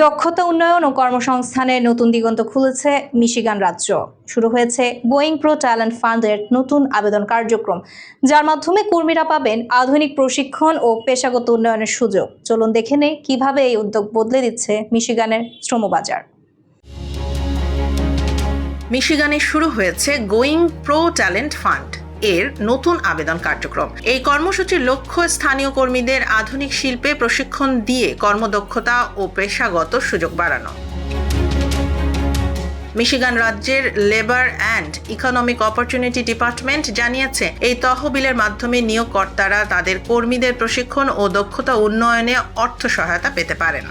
দক্ষতা উন্নয়ন ও কর্মসংস্থানের নতুন দিগন্ত খুলেছে মিশিগান রাজ্য। শুরু হয়েছে গোয়িং প্রো ট্যালেন্ট ফান্ডের নতুন আবেদন কার্যক্রম, যার মাধ্যমে কর্মীরা পাবেন আধুনিক প্রশিক্ষণ ও পেশাগত উন্নয়নের সুযোগ। চলুন দেখে নেই কীভাবে এই উদ্যোগ বদলে দিচ্ছে মিশিগানের শ্রমবাজার। মিশিগানে শুরু হয়েছে গোয়িং প্রো ট্যালেন্ট ফান্ড এর নতুন আবেদন কার্যক্রম। এই কর্মসূচির লক্ষ্য স্থানীয় কর্মীদের আধুনিক শিল্পে প্রশিক্ষণ দিয়ে কর্মদক্ষতা ও পেশাগত সুযোগ বাড়ানো। মিশিগান রাজ্যের labour and economic opportunity department জানিয়েছে, এই তহবিলের মাধ্যমে নিয়োগকর্তারা তাদের কর্মীদের প্রশিক্ষণ ও দক্ষতা উন্নয়নে অর্থ সহায়তা পেতে পারেন।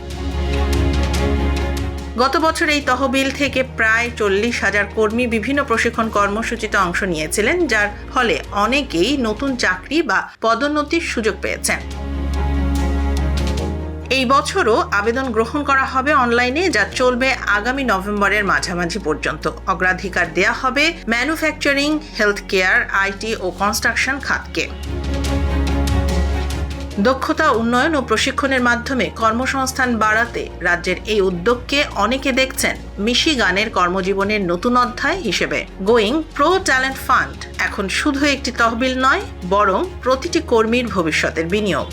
গত বছর এই তহবিল থেকে প্রায় চল্লিশ হাজার কর্মী বিভিন্ন প্রশিক্ষণ কর্মসূচিতে অংশ নিয়েছিলেন, যার ফলে অনেকেই নতুন চাকরি বা পদোন্নতির সুযোগ পেয়েছেন। এই বছরও আবেদন গ্রহণ করা হবে অনলাইনে, যা চলবে আগামী নভেম্বরের মাঝামাঝি পর্যন্ত। অগ্রাধিকার দেয়া হবে ম্যানুফ্যাকচারিং, হেলথ কেয়ার, আইটি ও কনস্ট্রাকশন খাতকে। দক্ষতা, উন্নয়ন ও প্রশিক্ষণের মাধ্যমে কর্মসংস্থান বাড়াতে রাজ্যের এই উদ্যোগকে অনেকে দেখছেন মিশিগানের কর্মজীবনের নতুন অধ্যায় হিসেবে। গোয়িং প্রো ট্যালেন্ট ফান্ড এখন শুধু একটি তহবিল নয়, বরং প্রতিটি কর্মীর ভবিষ্যতের বিনিয়োগ।